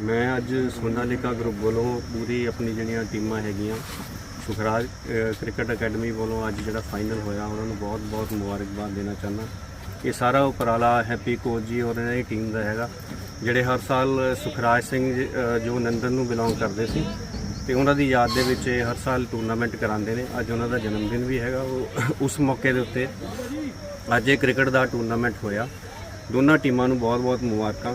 ਮੈਂ ਅੱਜ ਸੋਨਾਲੀਕਾ ਗਰੁੱਪ ਵੱਲੋਂ ਪੂਰੀ ਆਪਣੀ ਜਿਹੜੀਆਂ ਟੀਮਾਂ ਹੈਗੀਆਂ ਸੁਖਰਾਜ ਕ੍ਰਿਕਟ ਅਕੈਡਮੀ ਵੱਲੋਂ ਅੱਜ ਜਿਹੜਾ ਫਾਈਨਲ ਹੋਇਆ ਉਹਨਾਂ ਨੂੰ ਬਹੁਤ-ਬਹੁਤ ਮੁਬਾਰਕਬਾਦ ਦੇਣਾ ਚਾਹੁੰਦਾ। ਇਹ ਸਾਰਾ ਉਪਰਾਲਾ ਹੈਪੀ ਕੋਚ ਜੀ ਔਰ ਇਹਨਾਂ ਦੀ ਟੀਮ ਦਾ ਹੈਗਾ ਜਿਹੜੇ ਹਰ ਸਾਲ ਸੁਖਰਾਜ ਸਿੰਘ ਜੀ, ਜੋ ਨੰਦਨ ਨੂੰ ਬਿਲੋਂਗ ਕਰਦੇ ਸੀ ਤੇ ਉਹਨਾਂ ਦੀ ਯਾਦ ਦੇ ਵਿੱਚ ਇਹ ਹਰ ਸਾਲ ਟੂਰਨਾਮੈਂਟ ਕਰਾਉਂਦੇ ਨੇ। ਅੱਜ ਉਹਨਾਂ ਦਾ ਜਨਮ ਦਿਨ ਵੀ ਹੈਗਾ ਉਹ ਉਸ ਮੌਕੇ ਦੇ ਉੱਤੇ ਅੱਜ ਇਹ ਕ੍ਰਿਕਟ ਦਾ ਟੂਰਨਾਮੈਂਟ ਹੋਇਆ। ਦੋਨਾਂ ਟੀਮਾਂ ਨੂੰ ਬਹੁਤ-ਬਹੁਤ ਮੁਬਾਰਕਾਂ।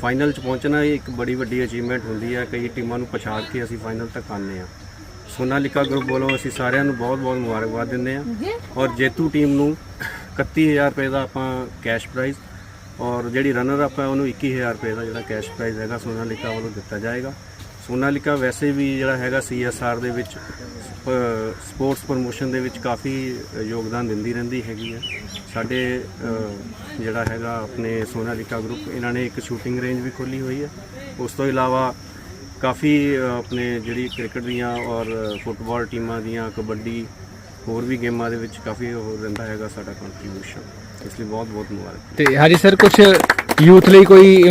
ਫਾਈਨਲ 'ਚ ਪਹੁੰਚਣਾ ਇਹ ਇੱਕ ਬੜੀ ਵੱਡੀ ਅਚੀਵਮੈਂਟ ਹੁੰਦੀ ਹੈ ਕਈ ਟੀਮਾਂ ਨੂੰ ਪਛਾੜ ਕੇ ਅਸੀਂ ਫਾਈਨਲ ਤੱਕ ਆਉਂਦੇ ਹਾਂ ਸੋਨਾਲੀਕਾ ਗਰੁੱਪ ਵੱਲੋਂ ਅਸੀਂ ਸਾਰਿਆਂ ਨੂੰ ਬਹੁਤ-ਬਹੁਤ ਮੁਬਾਰਕਬਾਦ ਦਿੰਦੇ ਹਾਂ ਔਰ ਜੇਤੂ ਟੀਮ ਨੂੰ 31000 ਰੁਪਏ ਦਾ ਆਪਾਂ ਕੈਸ਼ ਪ੍ਰਾਈਜ਼ ਔਰ ਜਿਹੜੀ ਰਨਰ ਅਪ ਹੈ ਉਹਨੂੰ 21000 ਰੁਪਏ ਦਾ ਜਿਹੜਾ ਕੈਸ਼ ਪ੍ਰਾਈਜ਼ ਹੈਗਾ ਸੋਨਾਲੀਕਾ ਵੱਲੋਂ ਦਿੱਤਾ ਜਾਏਗਾ। ਸੋਨਾਲੀਕਾ ਵੈਸੇ ਵੀ ਜਿਹੜਾ ਹੈਗਾ ਸੀਐਸਆਰ ਦੇ ਵਿੱਚ ਸਪੋਰਟਸ ਪ੍ਰੋਮੋਸ਼ਨ ਦੇ ਵਿੱਚ ਕਾਫੀ ਯੋਗਦਾਨ ਦਿੰਦੀ ਰਹਿੰਦੀ ਹੈਗੀ ਹੈ। ਸਾਡੇ ਜਿਹੜਾ ਹੈਗਾ ਆਪਣੇ ਸੋਨਾਲੀਕਾ ਗਰੁੱਪ ਇਹਨਾਂ ਨੇ ਇੱਕ ਸ਼ੂਟਿੰਗ ਰੇਂਜ ਵੀ ਖੋਲੀ ਹੋਈ ਹੈ। ਉਸ ਤੋਂ ਇਲਾਵਾ ਕਾਫੀ ਆਪਣੇ ਜਿਹੜੀ ਕ੍ਰਿਕਟ ਦੀਆਂ ਔਰ ਫੁੱਟਬਾਲ ਟੀਮਾਂ ਦੀਆਂ, ਕਬੱਡੀ, ਹੋਰ ਵੀ ਗੇਮਾਂ ਦੇ ਵਿੱਚ ਕਾਫੀ ਉਹ ਰਹਿੰਦਾ ਹੈਗਾ ਸਾਡਾ ਕੰਟਰੀਬਿਊਸ਼ਨ ਇਸ ਲਈ ਬਹੁਤ ਬਹੁਤ ਮੁਬਾਰਕ। ਤੇ ਹਾਂਜੀ ਸਰ ਕੁਝ ਯੂਥ ਲਈ ਕੋਈ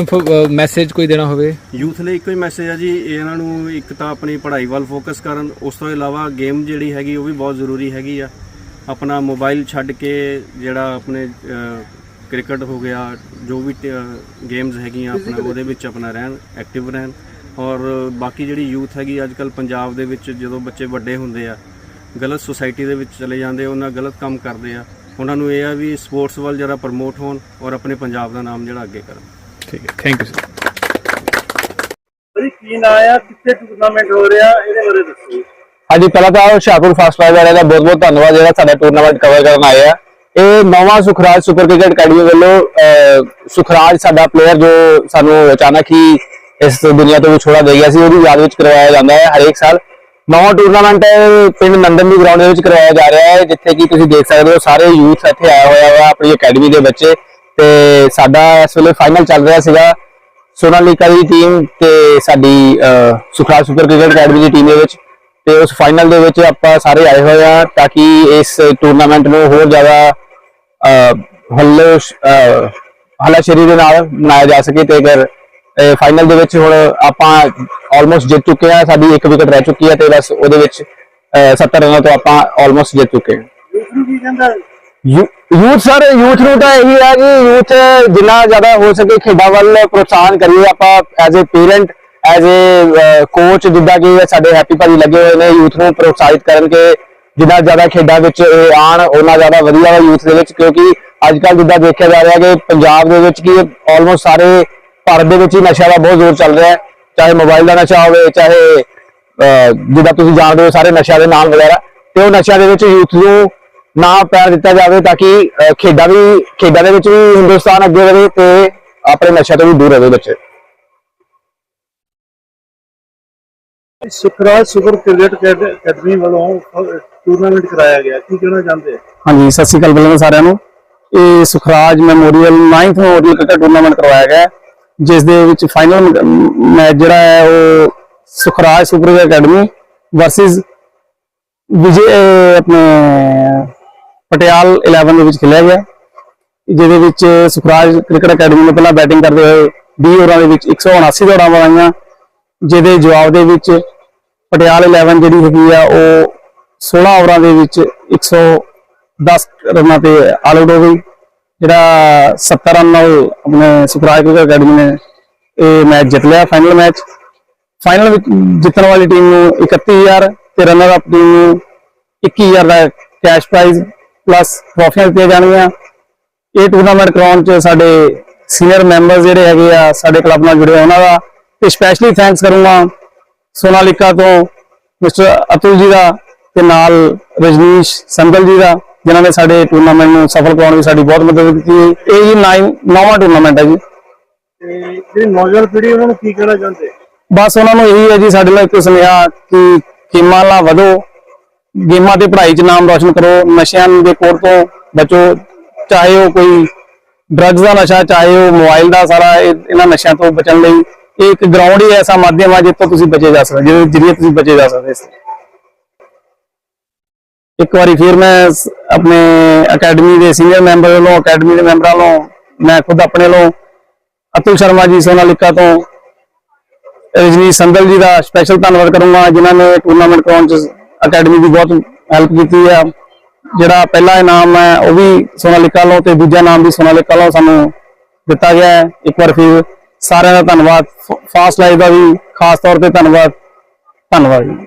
ਮੈਸੇਜ ਕੋਈ ਦੇਣਾ ਹੋਵੇ? ਯੂਥ ਲਈ ਇੱਕੋ ਹੀ ਮੈਸੇਜ ਹੈ ਜੀ ਇਹਨਾਂ ਨੂੰ ਇੱਕ ਤਾਂ ਆਪਣੀ ਪੜ੍ਹਾਈ ਵੱਲ ਫੋਕਸ ਕਰਨ ਉਸ ਤੋਂ ਇਲਾਵਾ ਗੇਮ ਜਿਹੜੀ ਹੈਗੀ ਉਹ ਵੀ ਬਹੁਤ ਜ਼ਰੂਰੀ ਹੈਗੀ ਆ। ਆਪਣਾ ਮੋਬਾਈਲ ਛੱਡ ਕੇ ਜਿਹੜਾ ਆਪਣੇ ਕ੍ਰਿਕਟ ਹੋ ਗਿਆ ਜੋ ਵੀ ਗੇਮਸ ਹੈਗੀਆਂ ਆਪਣਾ ਉਹਦੇ ਵਿੱਚ ਆਪਣਾ ਰਹਿਣ ਐਕਟਿਵ ਰਹਿਣ। ਔਰ ਬਾਕੀ ਜਿਹੜੀ ਯੂਥ ਹੈਗੀ ਅੱਜ ਕੱਲ ਪੰਜਾਬ ਦੇ ਵਿੱਚ ਜਦੋਂ ਬੱਚੇ ਵੱਡੇ ਹੁੰਦੇ ਆ ਗਲਤ ਸੁਸਾਇਟੀ ਦੇ ਵਿੱਚ ਚਲੇ ਜਾਂਦੇ ਉਹਨਾਂ ਗਲਤ ਕੰਮ ਕਰਦੇ ਆ। ਉਹਨਾਂ ਨੂੰ ਇਹ ਆ ਵੀ ਸਪੋਰਟਸ ਵੱਲ ਜਰਾ ਪ੍ਰਮੋਟ ਹੋਣ ਔਰ ਆਪਣੇ ਪੰਜਾਬ ਦਾ ਨਾਮ ਜਿਹੜਾ ਅੱਗੇ ਕਰਨ। ਠੀਕ ਹੈ ਥੈਂਕ ਯੂ ਸਰ ਭਾਜੀ ਕੀ ਨਾਂ ਆ? ਕਿੱਥੇ ਟੂਰਨਾਮੈਂਟ ਹੋ ਰਿਹਾ? ਇਹਦੇ ਬਾਰੇ ਦੱਸੋ। ਹਾਂਜੀ ਪਹਿਲਾਂ ਤਾਂ ਹੁਸ਼ਿਆਰਪੁਰ ਫਾਸਟ ਰਾਈਡ ਵਾਲਿਆਂ ਦਾ ਬਹੁਤ ਬਹੁਤ ਧੰਨਵਾਦ ਜਿਹੜਾ ਸਾਡਾ ਟੂਰਨਾਮੈਂਟ ਕਵਰ ਕਰਨ ਆਏ ਆ। ਇਹ ਨੌਵਾਂ ਸੁਖਰਾਜ ਸੁਪਰ ਕ੍ਰਿਕਟ ਅਕੈਡਮੀ ਵੱਲੋਂ ਸੁਖਰਾਜ ਸਾਡਾ ਪਲੇਅਰ ਜੋ ਸਾਨੂੰ ਅਚਾਨਕ ਹੀ ਇਸ ਦੁਨੀਆ ਤੋਂ ਵਿਛੋੜਾ ਦੇ ਗਿਆ ਸੀ ਉਹਦੀ ਯਾਦ ਵਿੱਚ ਕਰਵਾਇਆ ਜਾਂਦਾ ਹੈ ਹਰੇਕ ਸਾਲ। ਨੌਵਾਂ ਟੂਰਨਾਮੈਂਟ ਪਿੰਡ ਨੰਦਨ ਦੀ ਗਰਾਊਂਡ ਦੇ ਵਿੱਚ ਕਰਵਾਇਆ ਜਾ ਰਿਹਾ ਹੈ ਜਿੱਥੇ ਕਿ ਤੁਸੀਂ ਦੇਖ ਸਕਦੇ ਹੋ ਸਾਰੇ ਯੂਥ ਇੱਥੇ ਆਇਆ ਹੋਇਆ ਵਾ ਆਪਣੀ ਅਕੈਡਮੀ ਦੇ ਬੱਚੇ ਤੇ ਸਾਡਾ ਇਸ ਵੇਲੇ ਫਾਈਨਲ ਚੱਲ ਰਿਹਾ ਸੀਗਾ। ਸੋਨਾਲੀਕਾ ਦੀ ਟੀਮ ਤੇ ਸਾਡੀ ਸੁਖਰਾਜ ਸੁਪਰ ਕ੍ਰਿਕਟ ਅਕੈਡਮੀ ਦੀ ਟੀਮ ਦੇ ਵਿੱਚ ਤੇ ਉਸ ਫਾਈਨਲ ਦੇ ਵਿੱਚ ਆਪਾਂ ਸਾਰੇ ਆਏ ਹੋਏ ਆ ਤਾਂ ਕਿ ਇਸ ਟੂਰਨਾਮੈਂਟ ਨੂੰ ਹੋਰ ਜ਼ਿਆਦਾ ਅਹ, ਹੱਲੇ ਹਲਾ ਦੇ ਨਾਲ ਮਨਾਇਆ ਜਾ ਸਕੇ ਤੇ ਅਗਰ ਫਾਈਨਲ ਦੇ ਵਿੱਚ ਹੁਣ ਆਪਾਂ ਆਲਮੋਸਟ ਜਿੱਤ ਚੁੱਕੇ ਆ ਸਾਡੀ ਇੱਕ ਵਿਕਟ ਰਹਿ ਚੁੱਕੀ ਹੈ ਤੇ ਬਸ ਉਹਦੇ ਵਿੱਚ ਅਹ, 70 ਰਨਾਂ ਤੋਂ ਆਪਾਂ ਆਲਮੋਸਟ ਜਿੱਤ ਚੁੱਕੇ ਹਾਂ। ਯੂਥ ਸਰ ਯੂਥ ਨੂੰ ਤਾਂ ਇਹੀ ਹੈ ਕਿ ਯੂਥ ਜਿੰਨਾ ਜ਼ਿਆਦਾ ਹੋ ਸਕੇ ਖੇਡਾਂ ਵੱਲ ਪ੍ਰੋਤਸਾਹਨ ਕਰੀਏ। ਆਪਾਂ as a parent as a coach ਜਿੱਦਾਂ ਕਿ ਸਾਡੇ ਹੈਪੀ ਭਾਜੀ ਲੱਗੇ ਹੋਏ ਨੇ ਯੂਥ ਨੂੰ ਪ੍ਰੋਤਸਾਹਿਤ ਕਰਨ ਕਿ ਜਿੰਨਾ ਜ਼ਿਆਦਾ ਖੇਡਾਂ ਵਿੱਚ ਇਹ ਆਣ ਉਹਨਾਂ ਜ਼ਿਆਦਾ ਵਧੀਆ ਵਾ ਯੂਥ ਦੇ ਵਿੱਚ ਕਿਉਂਕਿ ਅੱਜ ਕੱਲ ਜਿੱਦਾਂ ਦੇਖਿਆ ਜਾ ਰਿਹਾ ਕਿ ਪੰਜਾਬ ਦੇ ਵਿੱਚ ਕੀ ਆਲਮੋਸਟ ਸਾਰੇ ਭਾਰਤ ਦੇ ਵਿੱਚ ਹੀ ਨਸ਼ਾ ਦਾ ਬਹੁਤ ਜ਼ੋਰ ਚੱਲ ਰਿਹਾ ਹੈ। ਚਾਹੇ ਮੋਬਾਈਲ ਦਾ ਨਸ਼ਾ ਹੋਵੇ ਚਾਹੇ ਅਹ, ਜਿੱਦਾਂ ਤੁਸੀਂ ਜਾਣਦੇ ਹੋ ਸਾਰੇ ਨਸ਼ਿਆਂ ਦੇ ਨਾਮ ਵਗੈਰਾ ਤੇ ਉਹ ਨਸ਼ਿਆਂ ਦੇ ਵਿੱਚ ਯੂਥ ਨੂੰ ਨਾ ਪੈਰ ਦਿੱਤਾ ਜਾਵੇ ਤਾਂ ਕਿ ਖੇਡਾਂ ਵੀ ਖੇਡਾਂ ਦੇ ਵਿੱਚ ਵੀ ਹਿੰਦੁਸਤਾਨ ਅੱਗੇ ਵਧੇ ਤੇ ਆਪਣੇ ਨਸ਼ਿਆਂ ਤੋਂ ਵੀ ਦੂਰ ਰਹੇ ਬੱਚੇ। ਸੁਖਰਾਜ ਸੁਪਰ ਕ੍ਰਿਕਟ ਅਕੈਡ- ਅਕੈਡਮੀ ਵੱਲੋਂ ਟੂਰਨਾਮੈਂਟ ਕਰਾਇਆ ਗਿਆ। ਕੀ ਕਹਿਣਾ ਚਾਹੁੰਦੇ ਆ? ਹਾਂਜੀ ਸਤਿ ਸ਼੍ਰੀ ਅਕਾਲ ਬਲਨ ਸਾਰਿਆਂ ਨੂੰ। ਇਹ Sukhraj memorial 9th memorial cricket tournament ਕਰਵਾਇਆ ਗਿਆ ਜਿਸ ਦੇ ਵਿੱਚ ਫਾਈਨਲ ਮੈਚ ਜਿਹੜਾ ਹੈ ਉਹ Sukhraj super academy versus Vijay ਆਪਣੇ ਪਟਿਆਲ 11 ਦੇ ਵਿੱਚ ਖੇਲਿਆ ਗਿਆ। ਜਿਹਦੇ ਵਿੱਚ ਸੁਖਰਾਜ ਕ੍ਰਿਕਟ ਅਕੈਡਮੀ ਨੇ ਪਹਿਲਾਂ ਬੈਟਿੰਗ ਕਰਦੇ ਹੋਏ 20 ਓਵਰਾਂ ਦੇ ਵਿੱਚ 179 ਦੌੜਾਂ ਬਣਾਈਆਂ ਜਿਹਦੇ ਜਵਾਬ ਦੇ ਵਿੱਚ ਪਟਿਆਲ 11 ਜਿਹੜੀ ਹੈਗੀ ਆ ਉਹ 16 ਓਵਰਾਂ ਦੇ ਵਿੱਚ 110 ਰਨਾਂ ਤੇ ਆਲ ਆਊਟ ਹੋ ਗਈ। ਜਿਹੜਾ 70 ਰਨ ਨਾਲ ਆਪਣੇ ਸੁਖਰਾਜ ਕ੍ਰਿਕਟ ਅਕੈਡਮੀ ਨੇ ਇਹ ਮੈਚ ਜਿੱਤ ਲਿਆ ਫਾਈਨਲ ਮੈਚ। ਫਾਈਨਲ ਵਿੱਚ ਜਿੱਤਣ ਵਾਲੀ ਟੀਮ ਨੂੰ 31000 ਤੇ ਰਨਰ ਅਪ ਟੀਮ ਨੂੰ 21000 ਦਾ ਕੈਸ਼ ਪ੍ਰਾਈਜ਼ ਪਲੱਸ ਟਰੋਫੀਆਂ ਦਿੱਤੀਆਂ ਜਾਣਗੀਆਂ। ਇਹ ਟੂਰਨਾਮੈਂਟ ਕਰਾਉਣ ਚ ਸਾਡੇ ਸੀਨੀਅਰ ਮੈਂਬਰਸ ਜਿਹੜੇ ਹੈਗੇ ਆ ਸਾਡੇ ਕਲੱਬ ਨਾਲ ਜੁੜੇ ਆ, ਉਹਨਾਂ ਦਾ ਤੇ ਸਪੈਸ਼ਲੀ ਥੈਂਕਸ ਕਰੂੰਗਾ ਸੋਨਾਲਿਕਾ ਤੋਂ ਮਿਸਟਰ ਅਤੁਲ ਜੀ ਦਾ ਤੇ ਨਾਲ ਰਜਨੀਸ਼ ਸੰਦਲ ਜੀ ਦਾ। ਜਿਨ੍ਹਾਂ ਨੇ ਸਾਡੇ ਟੂਰਨਾਮੈਂਟ ਨੂੰ ਸਫਲ ਕਰਾਉਣ ਵਿੱਚ ਸਾਡੀ ਬਹੁਤ ਮਦਦ ਕੀਤੀ ਹੈ। ਇਹ ਜੀ 9 ਨੌਵਾਂ ਟੂਰਨਾਮੈਂਟ ਹੈ ਜੀ। ਤੇ ਜਿਹੜੀ ਨੌਜਵਾਨ ਪੀੜ੍ਹੀ ਉਹਨਾਂ ਨੂੰ ਕੀ ਕਹਿਣਾ ਚਾਹੁੰਦੇ? ਬਸ ਉਹਨਾਂ ਨੂੰ ਇਹੀ ਹੈ ਜੀ ਸਾਡੇ ਲਈ ਇੱਕ ਸੁਨੇਹਾ ਕਿ ਗੇਮਾਂ ਨਾਲ ਵਧੋ ਗੇਮਾਂ ਤੇ ਪੜ੍ਹਾਈ 'ਚ ਨਾਮ ਰੋਸ਼ਨ ਕਰੋ ਨਸ਼ਿਆਂ ਦੇ ਕੋਰ ਤੋਂ ਬਚੋ ਚਾਹੇ ਉਹ ਕੋਈ ਡਰੱਗਸ ਦਾ ਨਸ਼ਾ ਚਾਹੇ ਉਹ ਮੋਬਾਈਲ ਦਾ ਸਾਰਾ ਇਹ- ਇਹਨਾਂ ਨਸ਼ਿਆਂ ਤੋਂ ਬਚਣ ਲਈ ਇਹ ਇੱਕ ਗਰਾਊਂਡ ਹੀ ਐਸਾ ਮਾਧਿਅਮ ਹੈ ਜਿੱਥੋਂ ਤੁਸੀਂ ਬਚੇ ਜਾ ਸਕਦੇ ਜਿਹਦੇ ਜਰੀਏ ਤੁਸੀਂ ਬਚੇ ਜਾ ਸਕਦੇ। ਇੱਕ ਵਾਰੀ ਫਿਰ ਮੈਂ ਆਪਣੇ ਅਕੈਡਮੀ ਦੇ ਸੀਨੀਅਰ ਮੈਂਬਰ ਵੱਲੋਂ, ਅਕੈਡਮੀ ਦੇ ਮੈਂਬਰਾਂ ਵੱਲੋਂ, ਮੈਂ ਖੁਦ ਆਪਣੇ ਵੱਲੋਂ ਅਤੁਲ ਸ਼ਰਮਾ ਜੀ, ਸੋਨਾਲਿਕਾ ਤੋਂ ਰਜਨੀ ਸੰਦਲ ਜੀ ਦਾ ਸਪੈਸ਼ਲ ਧੰਨਵਾਦ ਕਰੂੰਗਾ, ਜਿਨ੍ਹਾਂ ਨੇ ਟੂਰਨਾਮੈਂਟ ਕਰਾਉਣ ਚ ਅਕੈਡਮੀ ਦੀ ਬਹੁਤ ਹੈਲਪ ਕੀਤੀ ਹੈ ਜਿਹੜਾ ਪਹਿਲਾ ਇਨਾਮ ਹੈ, ਉਹ ਵੀ ਸੋਨਾਲੀਕਾ ਵੱਲੋਂ ਤੇ ਦੂਜਾ ਇਨਾਮ ਵੀ ਸੋਨਾਲੀਕਾ ਵੱਲੋਂ ਸਾਨੂੰ ਦਿੱਤਾ ਗਿਆ ਹੈ। ਇੱਕ ਵਾਰ ਫਿਰ ਸਾਰਿਆਂ ਦਾ ਧੰਨਵਾਦ ਫਾਸਟ ਲਾਈਫ ਦਾ ਵੀ ਖਾਸ ਤੌਰ ਤੇ ਧੰਨਵਾਦ ਧੰਨਵਾਦ ਜੀ।